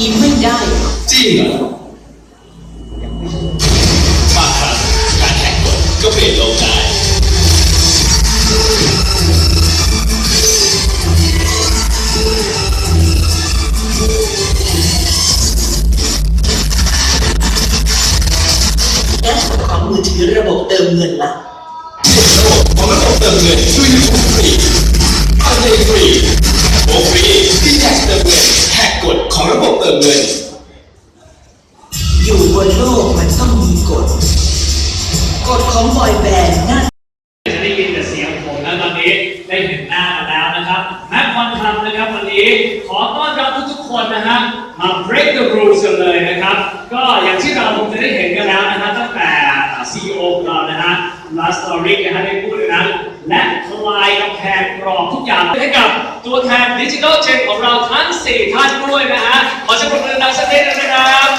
ดีไม่ได้ จริงเหรอบางครั้งการแข่งกฎก็เปลี่ยนโลกได้และของมือถือระบบเติมเงินละระบบของระบบเติมเงินด้วยยูทูบฟรีฟังเพลงฟรีโบฟรีที่แท็กเติมเงิน แม็กคอนทำนะครับวันนี้ขอต้อนรับทุกๆคนนะฮะมา break the rules กันเลยนะครับ ก็อย่างที่เราคงจะได้เห็นกันแล้วนะฮะตั้งแต่ CEO ของเรานะฮะ last story นะฮะได้พูดนั้นและทลายกำแพงกรอบทุกอย่างให้กับตัวแทนดิจิทัลเชนของเราทั้ง 4 ท่านด้วยนะฮะขอเชิญปรบมือดังสักนิดนึงนะครับ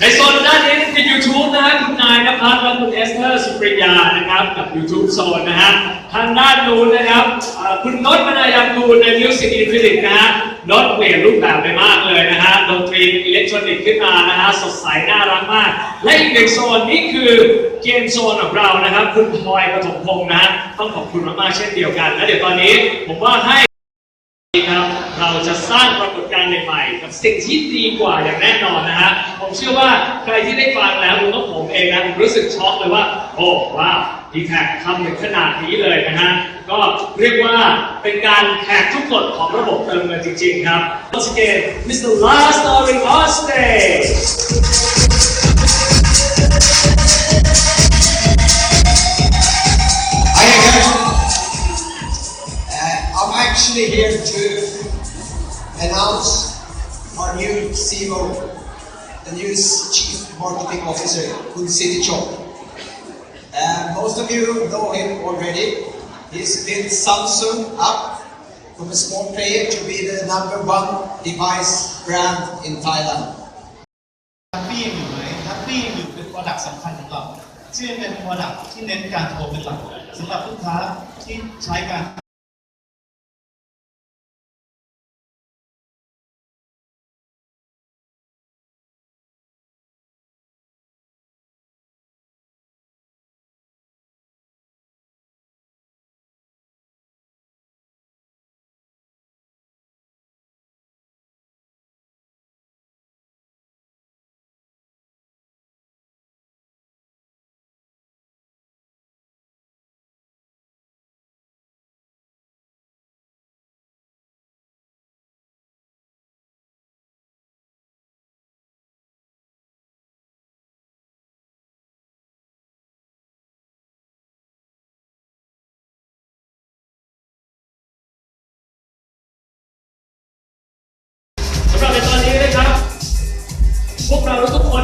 ในโซนด้านนี้เป็น YouTube นะฮะคุณนายนภัสและคุณเอสเธอร์สุปริยานะครับกับ YouTube โซนนะฮะทางด้านนู้นนะครับเอ่อคุณนศมนายังกูลในมิวสิกอินฟินิตนะฮะนศเปลี่ยนรูปแบบไปมากเลยนะฮะดนตรีอิเล็กทรอนิกส์ขึ้นมานะฮะสดใสน่ารักมาก และอีกหนึ่งโซนนี่คือเกมโซนของเรานะครับ คุณพลอยปฐมพงษ์นะฮะต้องขอบคุณมากๆเช่นเดียวกัน และเดี๋ยวตอนนี้ผมว่าให้ครับ เราจะสร้างปรากฏการณ์ใหม่ๆกับสิ่งที่ดีกว่าอย่างแน่นอนนะฮะผมเชื่อว่าใครที่ได้ฟังแล้วรวมทั้งผมเองนะผมรู้สึกช็อกเลยว่า โอ้ว้าวดีแท็กทำถึงขนาดนี้เลยนะฮะก็เรียกว่าเป็นการแหกทุกกฎของระบบเติมเงินจริงๆครับ Once again Mr. Last Story on stage Hi again. Uh, I'm actually here to announce our new CEO, the new Chief Marketing Officer, Kun City Chop. Uh, most of you know him already. He's built Samsung up from a small player to be the number one device brand in Thailand. แฮปปี้อยู่ไหมแฮปปี้อยู่เป็น product สำคัญของเราซึ่งเป็น product ที่เน้นการโทรเป็นหลักสำหรับลูกค้าที่ใช้การ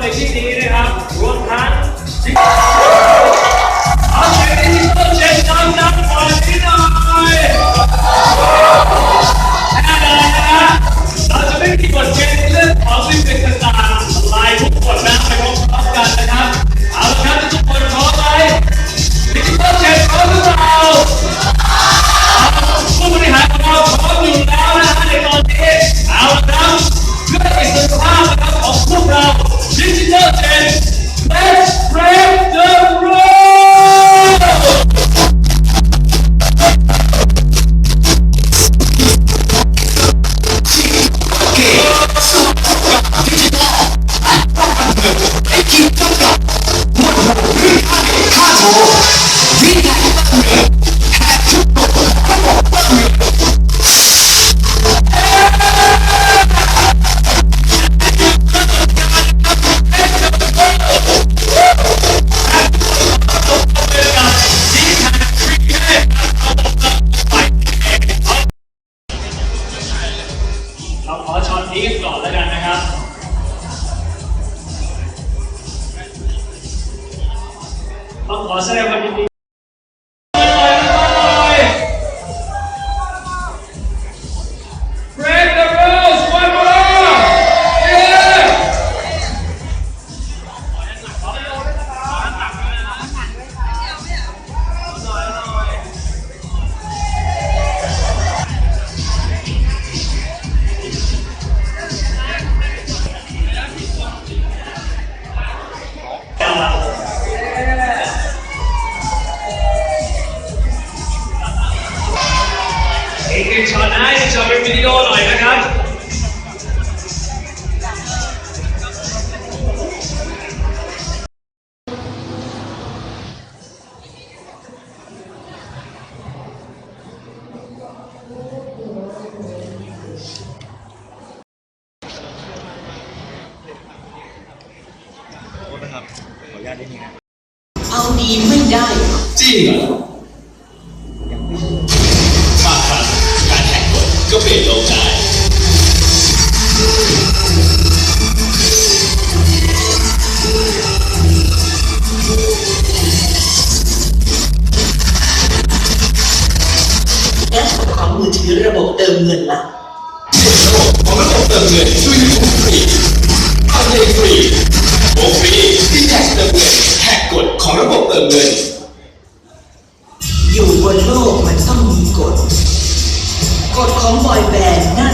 ในที่นี้นะครับรวมทั้ง Bahasa. หนึ่งช็อตนะอีกหนึ่งช็อตเป็นวิดีโอหน่อยนะครับเอาดีไม่ได้ จริงเหรอ ของระบบเติมเงินด้วยยูทูบฟรีอัปเดตฟรีโอฟรีที่แท็กเติมเงินแหกกฎของระบบเติมเงิน อยู่บนโลกมันต้องมีกฎ กฎของบอยแบนด์นั่น